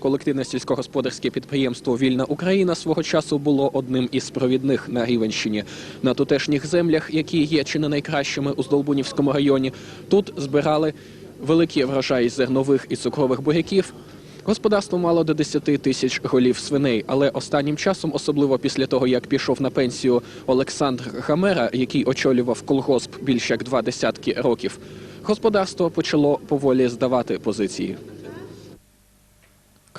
Колективне сільськогосподарське підприємство Вільна Україна свого часу було одним із провідних на Рівенщині. На тутешніх землях, які є чи не найкращими у Здолбунівському районі, тут збирали великі врожаї зернових і цукрових буряків. Господарство мало до 10 тисяч голів свиней, але останнім часом, особливо після того, як пішов на пенсію Олександр Гамера, який очолював колгосп більш як два десятки років, господарство почало поволі здавати позиції.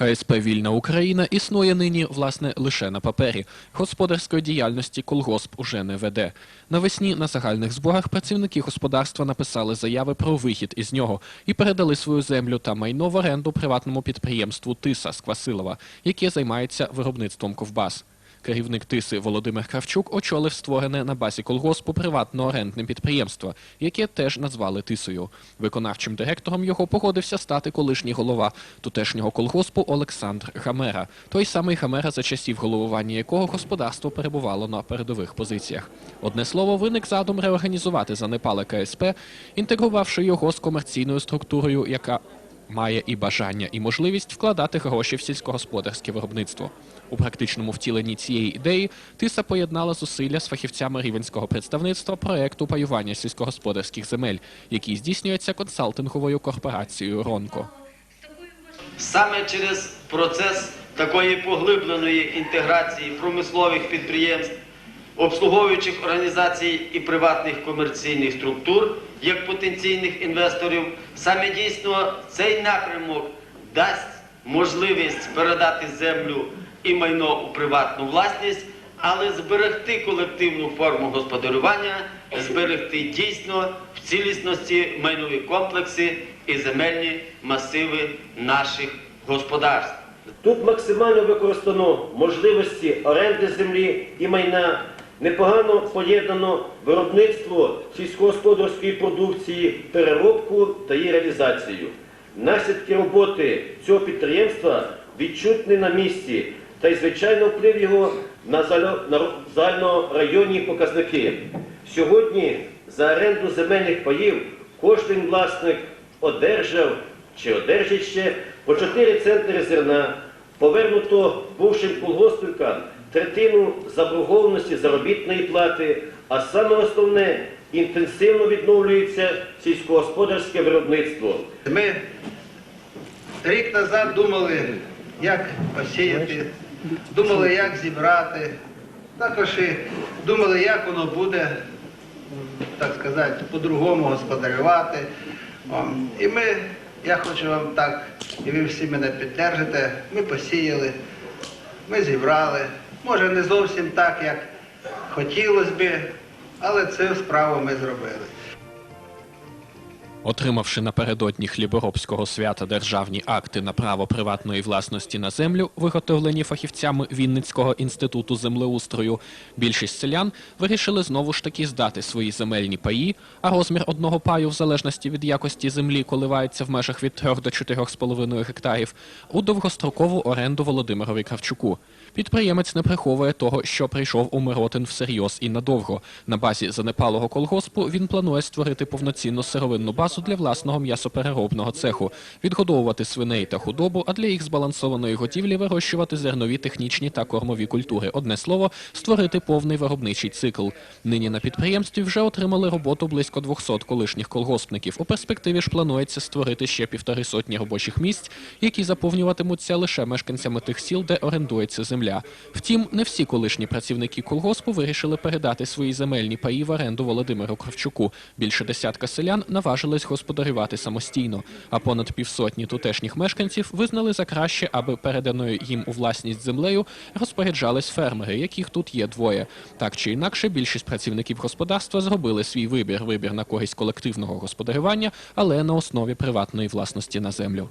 КСП Вільна Україна існує нині, власне, лише на папері. Господарської діяльності колгосп уже не веде. Навесні на загальних зборах працівники господарства написали заяви про вихід із нього і передали свою землю та майно в оренду приватному підприємству Тиса з Квасилова, яке займається виробництвом ковбас. Керівник Тиси Володимир Кравчук очолив створене на базі колгоспу приватно-орендне підприємство, яке теж назвали Тисою. Виконавчим директором його погодився стати колишній голова тутешнього колгоспу Олександр Гамера. Той самий Гамера, за часів головування якого господарство перебувало на передових позиціях. Одне слово, виник задум реорганізувати занепале КСП, інтегрувавши його з комерційною структурою, яка має і бажання, і можливість вкладати гроші в сільськогосподарське виробництво. У практичному втіленні цієї ідеї Тиса поєднала зусилля з фахівцями рівенського представництва проекту паювання сільськогосподарських земель, який здійснюється консалтинговою корпорацією Ронко. Саме через процес такої поглибленої інтеграції промислових підприємств, обслуговуючих організацій і приватних комерційних структур як потенційних інвесторів, саме дійсно цей напрямок дасть можливість передати землю і майно у приватну власність, але зберегти колективну форму господарювання, зберегти дійсно в цілісності майнові комплекси і земельні масиви наших господарств. Тут максимально використано можливості оренди землі і майна, непогано поєднано виробництво сільськогосподарської продукції, переробку та її реалізацію. Наслідки роботи цього підприємства відчутні на місці та й звичайно вплив його на загальнорайонні показники. Сьогодні за оренду земельних паїв кожен власник одержав чи одержить ще по 4 центри зерна, повернуто бувшим колгоспникам третину заборгованості заробітної плати, а саме основне інтенсивно відновлюється сільськогосподарське виробництво. Ми рік назад думали, як посіяти, думали, як зібрати, також і думали, як воно буде, так сказати, по-другому господарювати. І ми, я хочу вам так, і ви всі мене підтримите, ми посіяли, ми зібрали. Може не зовсім так, як хотілося би, але цю справу ми зробили. Отримавши напередодні хліборобського свята державні акти на право приватної власності на землю, виготовлені фахівцями Вінницького інституту землеустрою, більшість селян вирішили знову ж таки здати свої земельні паї, а розмір одного паю, в залежності від якості землі, коливається в межах від 3 до 4,5 гектарів, у довгострокову оренду Володимирові Кравчуку. Підприємець не приховує того, що прийшов у Миротин всерйоз і надовго. На базі занепалого колгоспу він планує створити повноцінну сировинну базу для власного м'ясопереробного цеху, відгодовувати свиней та худобу, а для їх збалансованої готівлі вирощувати зернові технічні та кормові культури. Одне слово, створити повний виробничий цикл. Нині на підприємстві вже отримали роботу близько 200 колишніх колгоспників. У перспективі ж планується створити ще півтори сотні робочих місць, які заповнюватимуться лише мешканцями тих сіл, де орендується земля. Втім, не всі колишні працівники колгоспу вирішили передати свої земельні паї в оренду Володимиру Кравчуку. Більше десятка селян наважились господарювати самостійно, а понад півсотні тутешніх мешканців визнали за краще, аби переданою їм у власність землею розпоряджались фермери, яких тут є двоє. Так чи інакше, більшість працівників господарства зробили свій вибір вибір на когось колективного господарювання, але на основі приватної власності на землю.